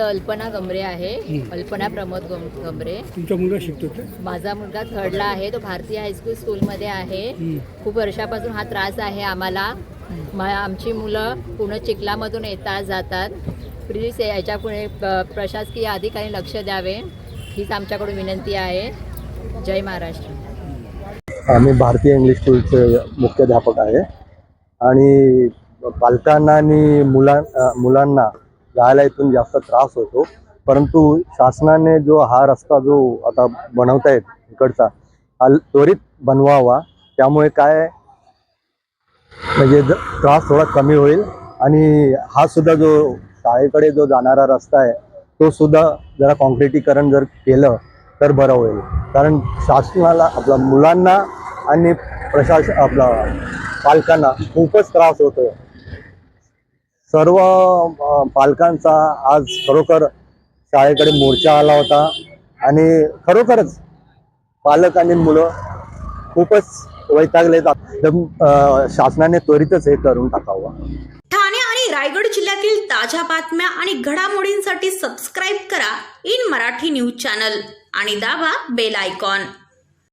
अल्पना गमरे आहे. हं. अल्पना प्रमोद गम- गमरे. तुमचा मुलगा शिकतो का? माझा मुलगा थर्डला आहे. तो भारतीय हायस्कूल स्कूलमध्ये आहे. खूप वर्षापासून हा त्रास आहे आम्हाला. म आमची मुलं पूर्ण चिखलामधून येतात जातात. प्लीज याच्यापुढे प- प्रशासकीय अधिकारी लक्ष द्यावे. हीच आमच्याकडून विनंती आहे. जय महाराष्ट्र. आम्ही भारतीय इंग्लिश स्कूलचे मुख्याध्यापक आहे. आणि पालकांना आणि मुलां अ, मुलांना जायला इथून जास्त त्रास होतो. परंतु शासनाने जो हा रस्ता जो आता बनवतायत इकडचा हा त्वरित बनवावा. त्यामुळे काय म्हणजे त्रास थोडा कमी होईल. आणि हा सुद्धा जो शाळेकडे जो जाणारा रस्ता आहे तो सुद्धा जरा कॉन्क्रिटीकरण जर केलं तर बरं होईल. कारण शासनाला आपल्या मुलांना आणि प्रशासन आपला पालकांना खूपच त्रास होतो सर्व पालकांचा आज खरोखर शाळेकडे मोर्चा आला होता. आणि खरोखरच पालक आणि मुलं खूपच वैतागले शासनाने त्वरितच हे करून टाकावं. ठाणे आणि रायगड जिल्ह्यातील ताज्या बातम्या आणि घडामोडींसाठी सबस्क्राईब करा इन मराठी न्यूज चॅनल आणि दाबा बेल आयकॉन